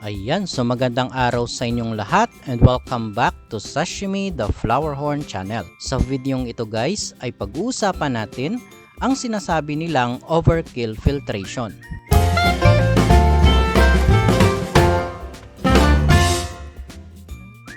Ayan, so magandang araw sa inyong lahat and welcome back to Sashimi the Flower Horn channel. Sa videong ito guys ay pag-uusapan natin ang sinasabi nilang overkill filtration.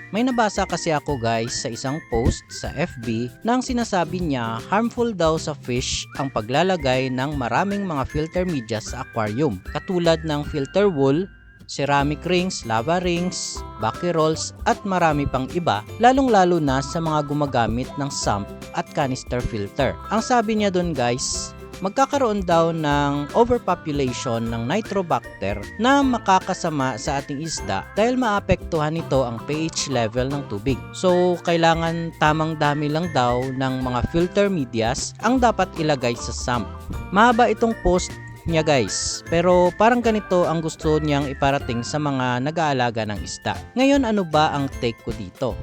May nabasa kasi ako guys sa isang post sa FB na ang sinasabi niya harmful daw sa fish ang paglalagay ng maraming mga filter media sa aquarium katulad ng filter wool, ceramic rings, lava rings, bucky rolls at marami pang iba lalong-lalo na sa mga gumagamit ng sump at canister filter. Ang sabi niya doon guys, magkakaroon daw ng overpopulation ng nitrobacter na makakasama sa ating isda dahil maapektuhan nito ang pH level ng tubig. So, kailangan tamang dami lang daw ng mga filter medias ang dapat ilagay sa sump. Mahaba itong post niya guys. Pero parang ganito ang gusto niyang iparating sa mga nag-aalaga ng isda. Ngayon ano ba ang take ko dito?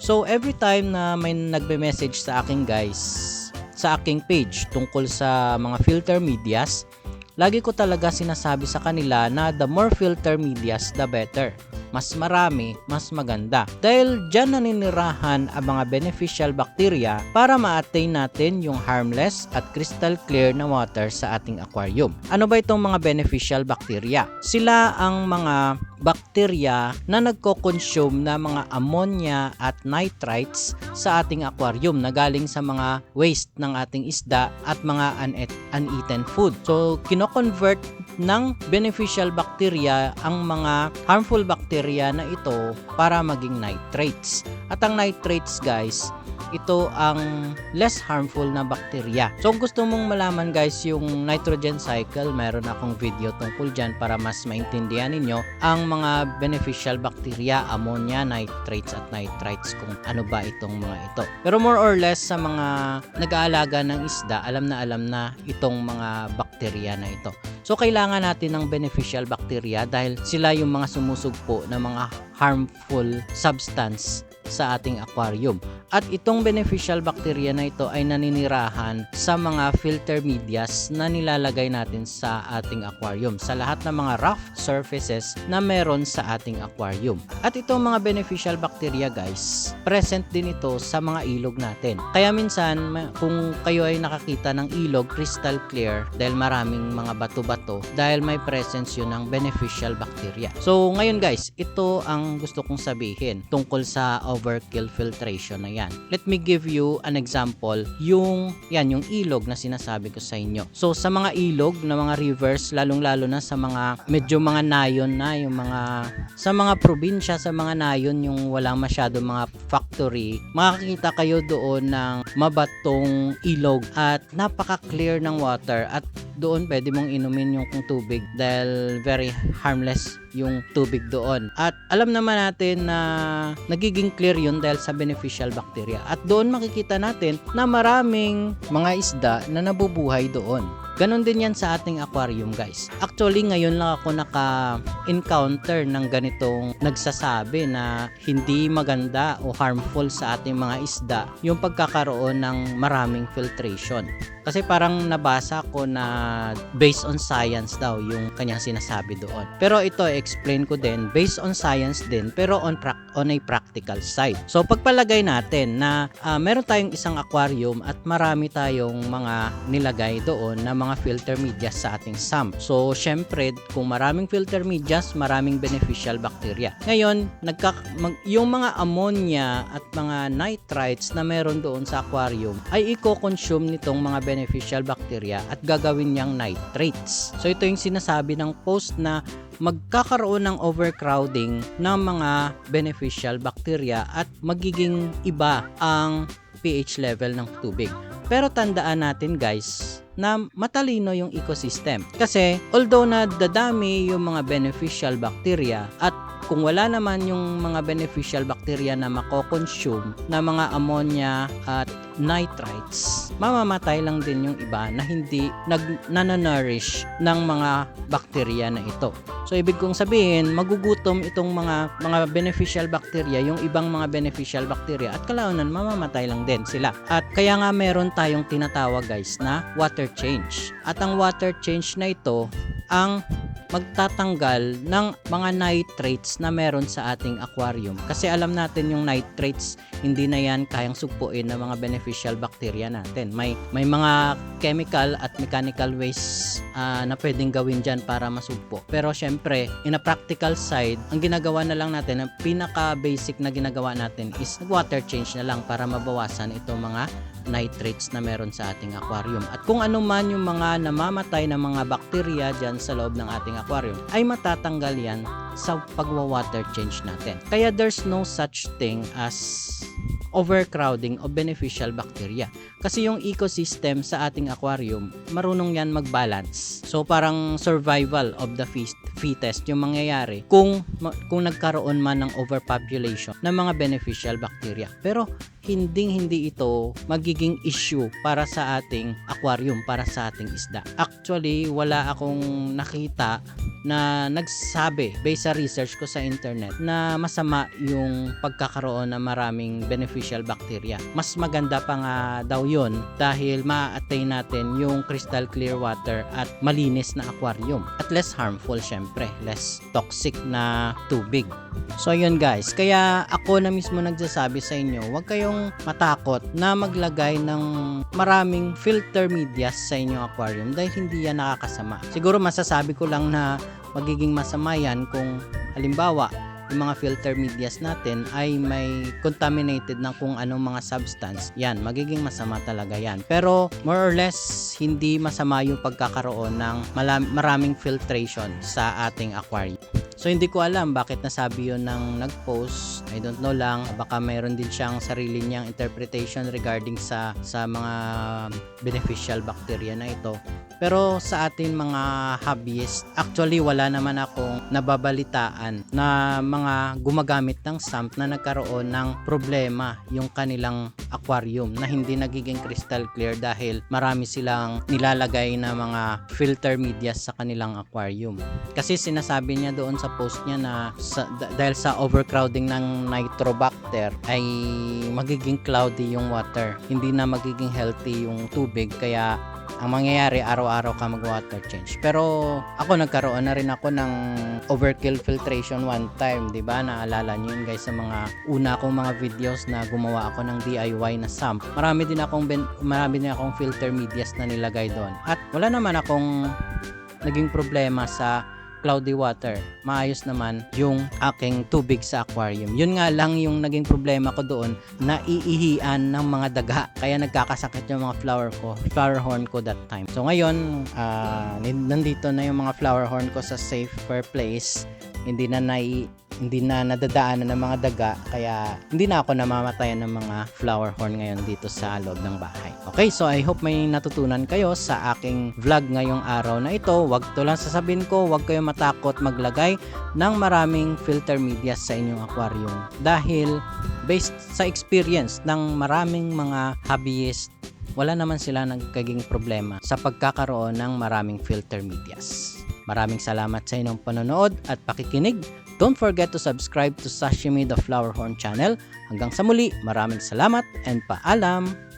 So every time na may nagbe-message sa akin guys sa aking page tungkol sa mga filter medias, lagi ko talaga sinasabi sa kanila na the more filter medias the better mas marami, mas maganda. Dahil dyan naninirahan ang mga beneficial bacteria para ma-attain natin yung harmless at crystal clear na water sa ating aquarium. Ano ba itong mga beneficial bacteria? Sila ang mga bakterya na nagko-consume na mga ammonia at nitrites sa ating aquarium na galing sa mga waste ng ating isda at mga uneaten food. So, kino-convert ng beneficial bacteria ang mga harmful bacteria na ito para maging nitrates. At ang nitrates guys, ito ang less harmful na bacteria. So kung gusto mong malaman guys yung nitrogen cycle, meron akong video tungkol dyan para mas maintindihan ninyo ang mga beneficial bacteria, ammonia, nitrates at nitrites kung ano ba itong mga ito. Pero more or less sa mga nag-aalaga ng isda, alam na alam na itong mga bacteria na ito. So kailangan natin ng beneficial bacteria dahil sila yung mga sumusugpo ng mga harmful substance sa ating aquarium. At itong beneficial bacteria na ito ay naninirahan sa mga filter medias na nilalagay natin sa ating aquarium, sa lahat ng mga rough surfaces na meron sa ating aquarium. At itong mga beneficial bacteria guys, present din ito sa mga ilog natin. Kaya minsan, kung kayo ay nakakita ng ilog crystal clear dahil maraming mga bato-bato, dahil may presence yun ng beneficial bacteria. So ngayon guys, ito ang gusto kong sabihin tungkol sa overkill filtration na yan. Let me give you an example, yung yan yung ilog na sinasabi ko sa inyo. So sa mga ilog na mga rivers, lalong-lalo na sa mga medyo mga nayon na, yung mga sa mga probinsya, sa mga nayon yung walang masyado mga factory, makakita kayo doon ng mabatong ilog at napaka-clear ng water at doon pwede mong inumin yung tubig dahil very harmless yung tubig doon. At alam naman natin na nagiging clear yun dahil sa beneficial bacteria. At doon makikita natin na maraming mga isda na nabubuhay doon. Ganon din yan sa ating aquarium guys. Actually ngayon lang ako naka-encounter ng ganitong nagsasabi na hindi maganda o harmful sa ating mga isda yung pagkakaroon ng maraming filtration. Kasi parang nabasa ko na based on science daw yung kanyang sinasabi doon. Pero ito explain ko din based on science din pero on prac- on a practical side. So pagpalagay natin na ah, meron tayong isang aquarium at marami tayong mga nilagay doon na mga filter media sa ating sump. So syempre kung maraming filter medias, maraming beneficial bacteria. Ngayon, nagka, mag, yung mga ammonia at mga nitrites na meron doon sa aquarium ay i-consume nitong mga beneficial bacteria at gagawin niyang nitrates. So ito yung sinasabi ng post na magkakaroon ng overcrowding ng mga beneficial bacteria at magiging iba ang pH level ng tubig. Pero tandaan natin guys na matalino yung ecosystem. Kasi although na dadami yung mga beneficial bacteria at kung wala naman yung mga beneficial bacteria na mako-consume na mga ammonia at nitrites, mamamatay lang din yung iba na hindi nag nananourish ng mga bacteria na ito. So ibig kong sabihin, magugutom itong mga mga beneficial bacteria, yung ibang mga beneficial bacteria at kalaunan mamamatay lang din sila. At kaya nga meron tayong tinatawag guys na water change. At ang water change na ito ang magtatanggal ng mga nitrates na meron sa ating aquarium. Kasi alam natin yung nitrates, hindi na yan kayang sugpuin ng mga beneficial bacteria natin. May, may mga chemical at mechanical ways ah, na pwedeng gawin dyan para masugpo. Pero syempre, in a practical side, ang ginagawa na lang natin, ang pinaka-basic na ginagawa natin is water change na lang para mabawasan itong mga nitrates na meron sa ating aquarium. At kung ano man yung mga namamatay na mga bakterya dyan sa loob ng ating aquarium, ay matatanggal yan sa pagwa-water change natin. Kaya there's no such thing as overcrowding of beneficial bacteria. Kasi yung ecosystem sa ating aquarium, marunong yan mag-balance. So parang survival of the feast, fittest yung mangyayari kung kung nagkaroon man ng overpopulation ng mga beneficial bacteria. Pero hindi hindi ito magiging issue para sa ating aquarium, para sa ating isda. Actually, wala akong nakita na nagsabi based sa research ko sa internet na masama yung pagkakaroon ng maraming beneficial bacteria. Mas maganda pa nga daw yun dahil ma-attain natin yung crystal clear water at malinis na aquarium. At less harmful syempre, less toxic na tubig. So yun guys, kaya ako na mismo nagsasabi sa inyo, huwag kayong matakot na maglagay ng maraming filter medias sa inyong aquarium dahil hindi yan nakakasama. Siguro masasabi ko lang na magiging masama yan kung halimbawa yung mga filter medias natin ay may contaminated ng kung anong mga substance, yan, magiging masama talaga yan. Pero more or less, hindi masama yung pagkakaroon ng maraming filtration sa ating aquarium. So hindi ko alam bakit nasabi yun ng nag-post. I don't know lang. Baka mayroon din siyang sarili niyang interpretation regarding sa sa mga beneficial bacteria na ito. Pero sa atin mga hobbyist, actually wala naman akong nababalitaan na mga gumagamit ng sump na nagkaroon ng problema yung kanilang aquarium na hindi nagiging crystal clear dahil marami silang nilalagay na mga filter medias sa kanilang aquarium. Kasi sinasabi niya doon sa post niya na sa, da- dahil sa overcrowding ng nitrobacter ay magiging cloudy yung water. Hindi na magiging healthy yung tubig kaya ang mangyayari araw-araw ka mag-water change. Pero ako nagkaroon na rin ako ng overkill filtration one time, 'di ba? Naalala niyo yun guys sa mga una kong mga videos na gumawa ako ng DIY na sump. Marami din akong ben, marami din akong filter medias na nilagay doon. At wala naman akong naging problema sa cloudy water. Maayos naman yung aking tubig sa aquarium. Yun nga lang yung naging problema ko doon, naiihian ng mga daga. Kaya nagkakasakit yung mga flower ko, flower horn ko that time. So ngayon, ah, nandito na yung mga flower horn ko sa safer place. Hindi na nai hindi na nadadaanan ng mga daga kaya hindi na ako namamatayan ng mga flower horn ngayon dito sa loob ng bahay. Okay, so I hope may natutunan kayo sa aking vlog ngayong araw na ito. Wag to lang sasabihin ko, wag kayo matakot maglagay ng maraming filter media sa inyong aquarium dahil based sa experience ng maraming mga hobbyist wala naman sila nagkaging problema sa pagkakaroon ng maraming filter medias. Maraming salamat sa inyong panonood at pakikinig. Don't forget to subscribe to Sashimi the Flower Horn channel. Hanggang sa muli, maraming salamat and paalam!